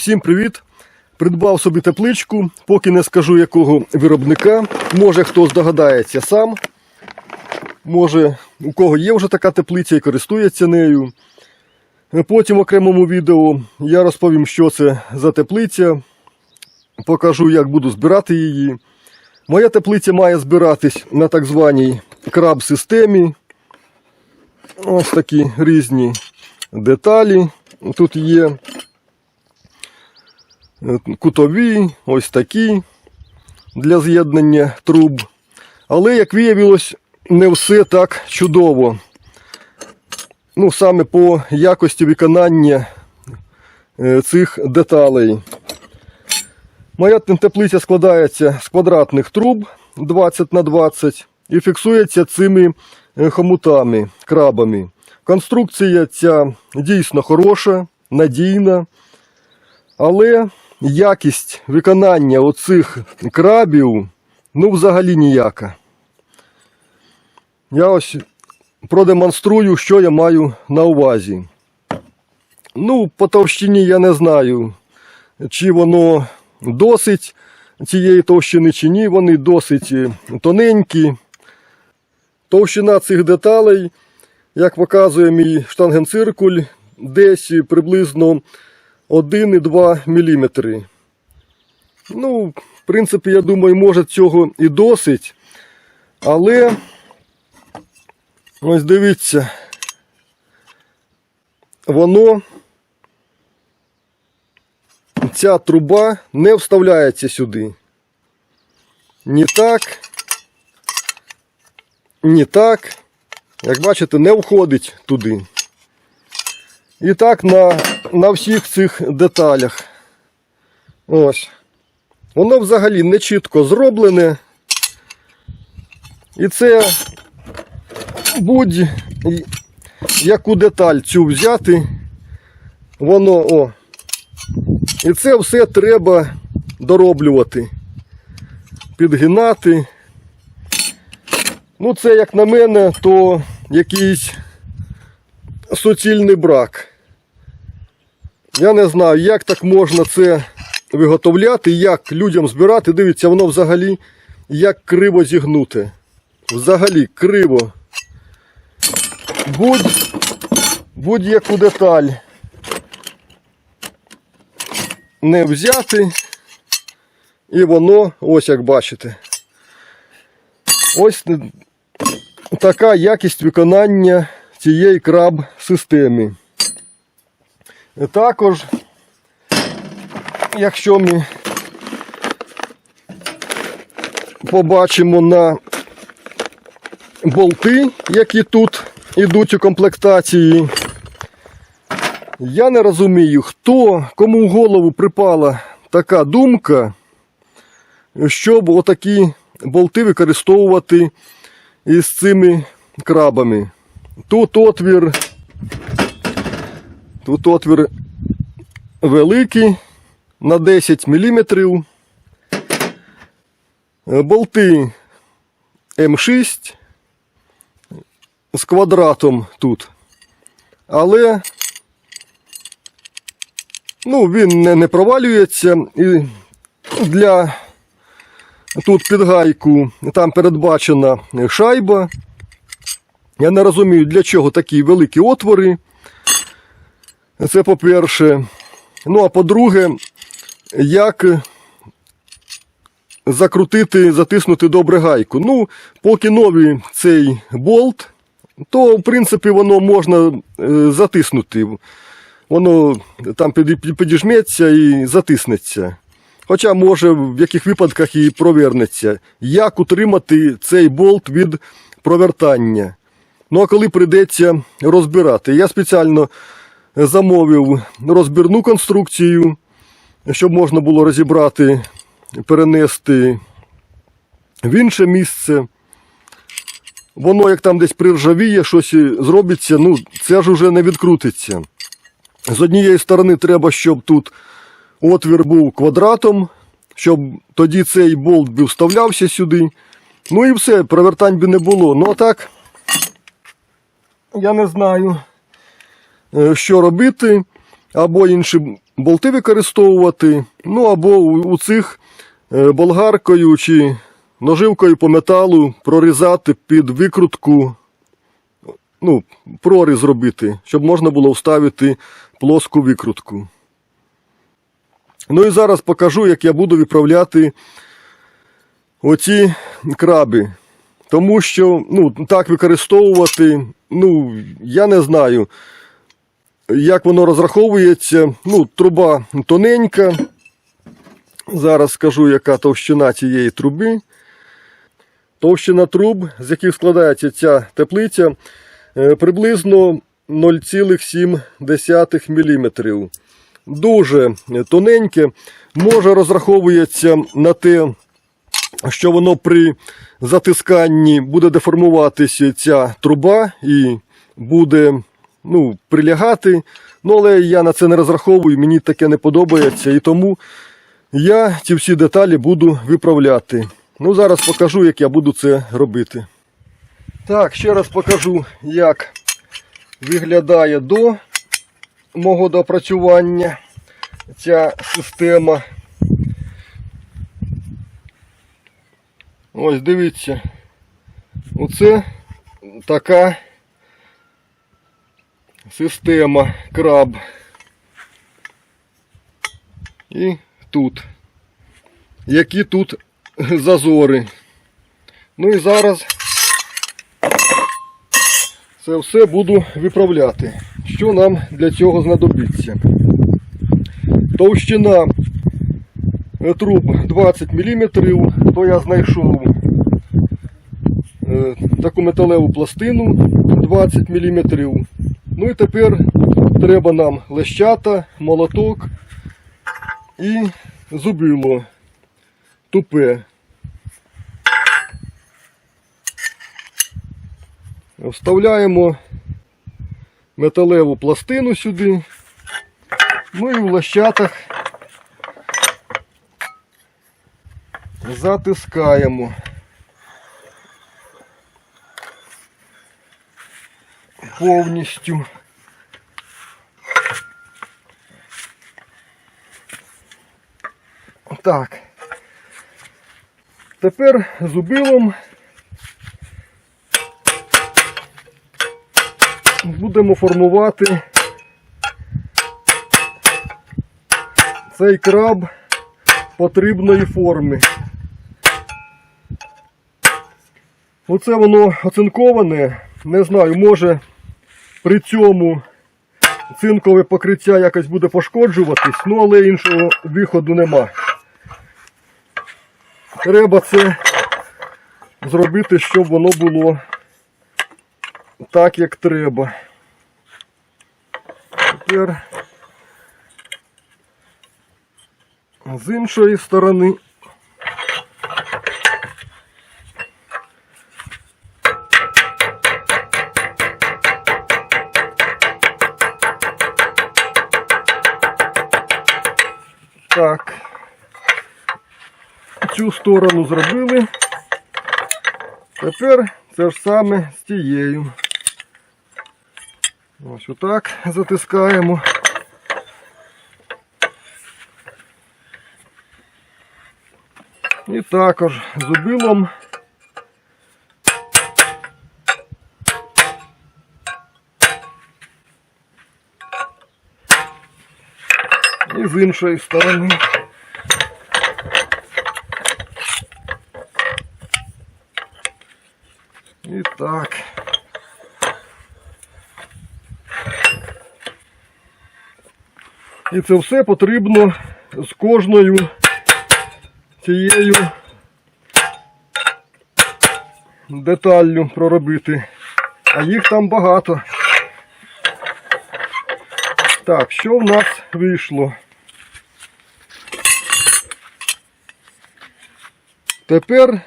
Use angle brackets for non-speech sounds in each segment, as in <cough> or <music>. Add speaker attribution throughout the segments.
Speaker 1: Всім привіт! Придбав собі тепличку, поки не скажу якого виробника. Може хто здогадається сам. Може, у кого є вже така теплиця і користується нею. Потім в окремому відео я розповім, що це за теплиця. Покажу, як буду збирати її. Моя теплиця має збиратись на так званій краб-системі. Ось такі різні деталі. Тут є кутові, ось такі для з'єднання труб. Але, як виявилось, не все так чудово. Ну, саме по якості виконання е, цих деталей. Моя теплиця складається з квадратних труб 20 на 20 і фіксується цими е, хомутами, крабами. Конструкція ця дійсно хороша, надійна, але якість виконання оцих крабів ну взагалі ніяка. Я ось продемонструю, що я маю на увазі. Ну, по товщині я не знаю, чи воно досить цієї товщини, чи ні, вони досить е, тоненькі. Товщина цих деталей, як показує мій штангенциркуль, десь приблизно 1,2 мм. Ну, в принципі, я думаю, може цього і досить. Але ось дивіться, воно, ця труба не вставляється сюди. Ні так, ні так. Як бачите, не входить туди. І так на, на всіх цих деталях. Ось. Воно взагалі не чітко зроблене. І це будь-яку деталь цю взяти, воно о. І це все треба дороблювати, підгинати. Ну, це, як на мене, то якийсь суцільний брак. Я не знаю, як так можна це виготовляти, як людям збирати. Дивіться, воно взагалі як криво зігнуте. Взагалі криво. Будь, будь-яку деталь не взяти. І воно, ось як бачите. Ось така якість виконання цієї краб-системи. Також, якщо ми побачимо на болти, які тут йдуть у комплектації, я не розумію, хто, кому в голову припала така думка, щоб отакі болти використовувати із цими крабами. Тут отвір, тут отвір великий на 10 мм. Болти М6 з квадратом тут. Але ну, він не, не провалюється і для тут під гайку там передбачена шайба. Я не розумію, для чого такі великі отвори. Це по-перше. Ну, а по-друге, як закрутити, затиснути добре гайку. Ну, поки новий цей болт, то, в принципі, воно можна е, затиснути. Воно там підіжметься і затиснеться. Хоча, може, в яких випадках і провернеться. Як утримати цей болт від провертання? Ну, а коли прийдеться розбирати, я спеціально замовив розбірну конструкцію, щоб можна було розібрати, перенести в інше місце. Воно, як там десь приржавіє, щось зробиться, ну, це ж уже не відкрутиться. З однієї сторони, треба, щоб тут отвір був квадратом, щоб тоді цей болт би вставлявся сюди. Ну і все, провертань би не було. Ну а так, я не знаю, що робити. або інші болти використовувати, ну або у, цих е, болгаркою чи ноживкою по металу прорізати під викрутку, ну, проріз зробити, щоб можна було вставити плоску викрутку. Ну і зараз покажу, як я буду відправляти оці краби. Тому що ну, так використовувати, ну, я не знаю, як воно розраховується. Ну, труба тоненька. Зараз скажу, яка товщина цієї труби. Товщина труб, з яких складається ця теплиця, е, приблизно 0,7 мм. Дуже тоненьке. Може розраховується на те, що воно при затисканні буде деформуватися ця труба і буде ну, прилягати. Ну, але я на це не розраховую, мені таке не подобається. І тому я ці всі деталі буду виправляти. Ну, зараз покажу, як я буду це робити. Так, ще раз покажу, як виглядає до мого допрацювання ця система. Ось дивіться. Оце така система краб. І тут. Які тут зазори. Ну і зараз це все буду виправляти. Що нам для цього знадобиться? Товщина труб 20 мм, то я знайшов е, таку металеву пластину 20 мм. Ну і тепер треба нам лещата, молоток і зубило тупе. Вставляємо металеву пластину сюди. Ну і в лощатах затискаємо. Повністю. Так. Тепер зубилом будемо формувати цей краб потрібної форми. Оце воно оцинковане. Не знаю, може при цьому цинкове покриття якось буде пошкоджуватись, ну але іншого виходу нема. Треба це зробити, щоб воно було так, як треба. Тепер з іншої сторони. Так. Цю сторону зробили. Тепер це ж саме з тією. Ось отак затискаємо. І також зубилом. З іншої сторони. І так. І це все потрібно з кожною цією деталлю проробити. А їх там багато. Так, що в нас вийшло? Тепер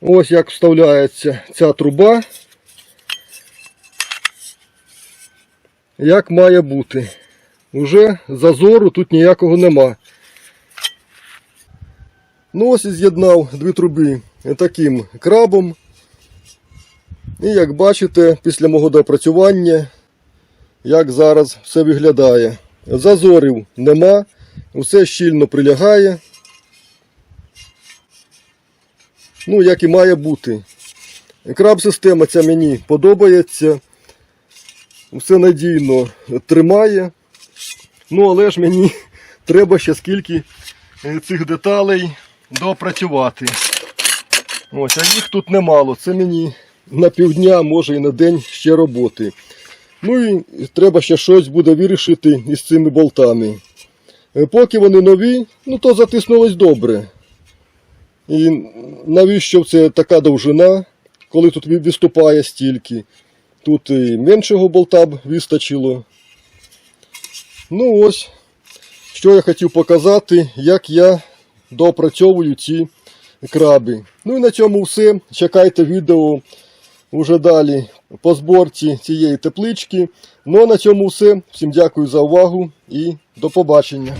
Speaker 1: ось як вставляється ця труба. Як має бути. Уже зазору тут ніякого нема. Ну ось і з'єднав дві труби таким крабом. І як бачите, після мого допрацювання як зараз все виглядає. Зазорів нема, все щільно прилягає. Ну, як і має бути. Краб-система ця мені подобається. Все надійно тримає. Ну, але ж мені <laughs> треба ще скільки е, цих деталей допрацювати. Ось, а їх тут немало. Це мені на півдня, може і на день ще роботи. Ну і треба ще щось буде вирішити із цими болтами. Е, Поки вони нові, ну то затиснулось добре. І навіщо це така довжина, коли тут виступає стільки. Тут і меншого болта б вистачило. Ну ось, що я хотів показати, як я доопрацьовую ці краби. Ну і на цьому все. Чекайте відео уже далі по зборці цієї теплички. Ну а на цьому все. Всім дякую за увагу і до побачення.